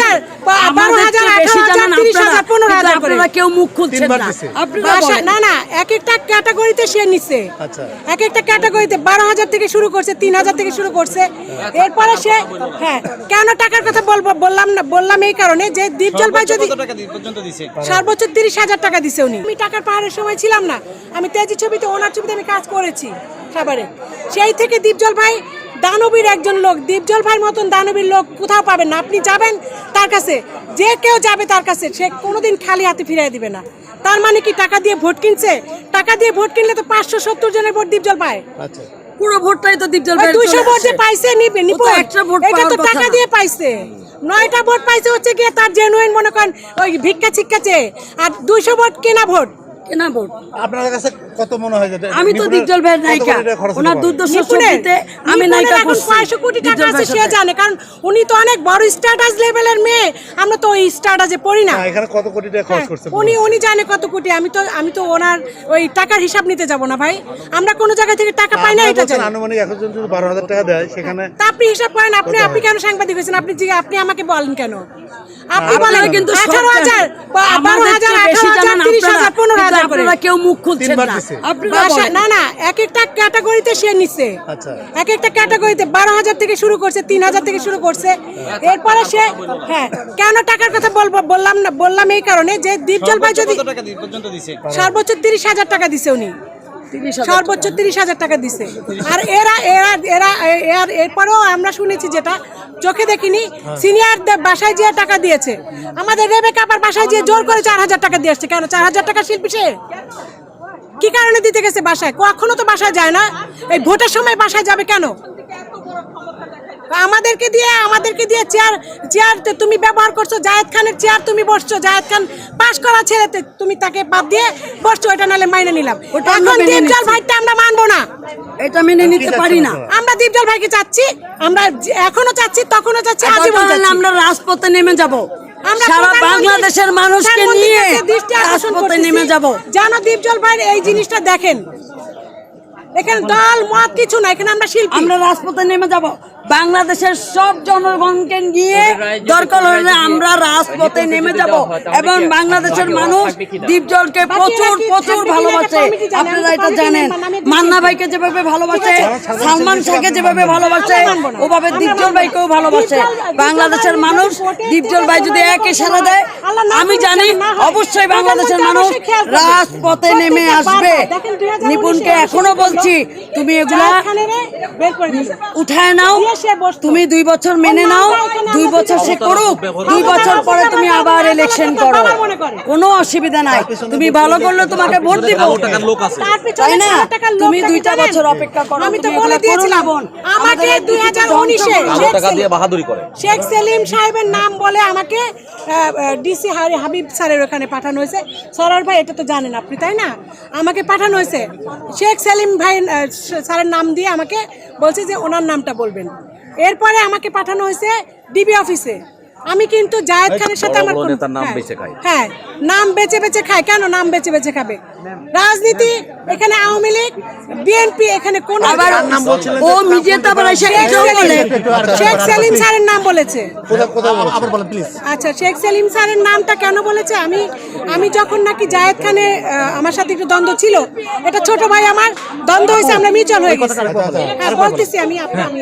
হাজার বারো হাজার আঠারো হাজার তিরিশ হাজার পনেরো হাজার আপনারা কেউ মুখ খুলছেন না। আপনারা না না এক একটা ক্যাটাগরিতে সে নিচ্ছে আচ্ছা। এক একটা ক্যাটাগরিতে বারো হাজার থেকে শুরু করছে তিন হাজার থেকে শুরু করছে। এরপরে সে হ্যাঁ কেন টাকার কথা বলব বললাম না বললাম এই কারণে যে দীপজল ভাই যদি কত টাকা দি- পর্যন্ত দিছে? সর্বোচ্চ তিরিশ হাজার টাকা দিছে উনি। আমি টাকার পাহাড়ের সময় ছিলাম না। আমি তেজি ছবিতে ওনার ছবিতে আমি কাজ করেছি খাবারে। সেই থেকে দীপজল ভাই দানবীর একজন লোক দীপজল ভাইয়ের মতন দানবীর লোক কোথাও পাবেন না। আপনি যাবেন তার কাছে যে কেউ যাবে তার কাছে সে কোনোদিন খালি হাতে ফিরিয়ে দিবে না। তার মানে কি টাকা দিয়ে ভোট কিনছে? টাকা দিয়ে ভোট কিনলে তো পাঁচশো সত্তর জনের ভোট দীপজল পায়। আচ্ছা। পুরো ভোটটাই তো দীপজল ওই দুইশো ভোট যে পাইছে নিবে ভোট এটা তো টাকা দিয়ে পাইছে। নয়টা ভোট পাইছে হচ্ছে গিয়ে তার জেনুইন মনে করেন ওই ভিক্ষা চিক্ষা চেয়ে। আর দুইশো ভোট কেনা ভোট? কেনা আপনার কাছে কত মনে হয় যেটা আমি তো ওনার দুর্দশা আমি করছি। কোটি টাকা আছে সে জানে কারণ উনি তো অনেক বড় স্ট্যাটাস লেভেলের মেয়ে। আমরা তো ওই স্ট্যাটাসে পড়ি না। এখানে কত কোটি টাকা খরচ হ্যাঁ, করছে উনি উনি জানে কত কোটি। আমি তো আমি তো ওনার ওই টাকার হিসাব নিতে যাব না ভাই। আমরা জায়গা থেকে টাকা পাই না এটা আনুমানিক যদি 12000 টাকা দেয় সেখানে তা আপনি হিসাব করেন আপনি আপনি কেন সাংবাদিক হয়েছেন? আপনি আপনি আমাকে বলেন কেন? আপনি বলেন। কিন্তু 18000 12000 18000 30000 15000 আপনারা, হাজার পনেরো কিন্তু হাজার করে। আপনারা কেউ মুখ খুলছেন না। আপনারা না না এক একটা ক্যাটাগরিতে সে নিচ্ছে আচ্ছা। এক একটা ক্যাটাগরিতে বারো হাজার থেকে শুরু করছে তিন হাজার থেকে শুরু করছে। এরপরে সে হ্যাঁ কেন টাকার কথা বলব বললাম না বললাম এই কারণে যে দীপজল ভাই যদি সর্বোচ্চ তিরিশ হাজার টাকা দিছে উনি। সর্বোচ্চ তিরিশ হাজার টাকা দিছে। আর এরা এরা এরা এর এরপরেও আমরা শুনেছি যেটা চোখে দেখিনি। সিনিয়র বাসায় যে টাকা দিয়েছে। আমাদের রেবেকা আবার বাসায় যে জোর করে চার হাজার টাকা দিয়েছে কেন? চার হাজার টাকা শিল্পী সে? কি কারণে দিতে গেছে বাসায়? কখনো তো বাসায় যায় না। এই ভোটের সময় বাসায় যাবে কেন? আমাদেরকে দিয়ে আমাদেরকে দিয়ে চেয়ার চেয়ার তুমি ব্যবহার করছ জায়েদ খানের চেয়ার তুমি বসছো জায়েদ খান পাশ করা ছেড়েতে তুমি তাকে বাদ দিয়ে বসছো এটা নালে মাইনে নিলাম। আমরা এখন দীপজল ভাইটা আমরা মানবো না। এটা মেনে নিতে পারি না। আমরা দীপজল ভাইকে চাচ্ছি আমরা এখনও চাচ্ছি তখনও চাচ্ছি আজীবন। আমরা রাজপথে নেমে যাব। আমরা সারা বাংলাদেশের মানুষকে প্রধানমন্ত্রীর নিয়ে দৃষ্টি আকর্ষণ রাজপথে নেমে যাব। যেন দীপজল ভাইয়ের এই জিনিসটা দেখেন। এখানে দল মত কিছু না এখানে আমরা শিল্পী। আমরা রাজপথে নেমে যাব। বাংলাদেশের সব জনগণকে নিয়ে দরকার হলে আমরা রাজপথে নেমে যাব এবং বাংলাদেশের মানুষ দীপজলকে প্রচুর প্রচুর ভালোবাসে আপনারা এটা জানেন মান্না ভাইকে যেভাবে ভালোবাসে সালমান শাহকে যেভাবে ভালোবাসে ওভাবে দীপজল ভাইকেও ভালোবাসে বাংলাদেশের মানুষ দীপজল ভাই যদি একে সারা দেয় আমি জানি অবশ্যই বাংলাদেশের মানুষ রাজপথে নেমে আসবে নিপুণকে এখনও বলছি তুমি এগুলা উঠায় নাও তুমি দুই বছর মেনে নাও দুই বছর সে করুক দুই বছর পরে তুমি আবার ইলেকশন করো। কোনো অসুবিধা নাই। তুমি ভালো করলে তোমাকে ভোট দিব। তাই না? তুমি দুইটা বছর অপেক্ষা করো আমি তো বলে দিয়েছিলাম আমাকে দুই হাজার উনিশে করো। টাকা দিয়ে বাহাদুরি করে। শেখ সেলিম সাহেবের নাম বলে আমাকে ডিসি হাবিব স্যারের ওখানে পাঠানো হয়েছে। সরার ভাই এটা তো জানেন আপনি তাই না? আমাকে পাঠানো হয়েছে। শেখ সেলিম ভাই স্যারের নাম দিয়ে আমাকে বলছে যে ওনার নামটা বলবেন। এরপরে আমাকে পাঠানো হয়েছে ডিবি অফিসে। আমি কিন্তু জায়েদ খানের সাথে আমার হ্যাঁ, বেচে খায়। হ্যাঁ নাম বেচে বেচে খায়। কেন নাম বেচে বেচে খাবে? রাজনীতি এখানে আওয়ামী লীগ বিএনপি এখানে কোন আবার ও মিডিয়াতে আবার এসে শেখ বলে সেলিম- শেখ সেলিম স্যারের নাম বলেছে। কোথায় কোথায় আবার বলেন প্লিজ আচ্ছা শেখ সেলিম স্যারের নামটা কেন বলেছে? আমি আমি যখন নাকি জায়েদ খানে আহ, আমার সাথে একটু দ্বন্দ্ব ছিল এটা ছোট ভাই আমার দ্বন্দ্ব হয়েছে আমরা মিউচুয়াল হয়ে গেছি। হ্যাঁ বলতেছি আমি আপনি আমি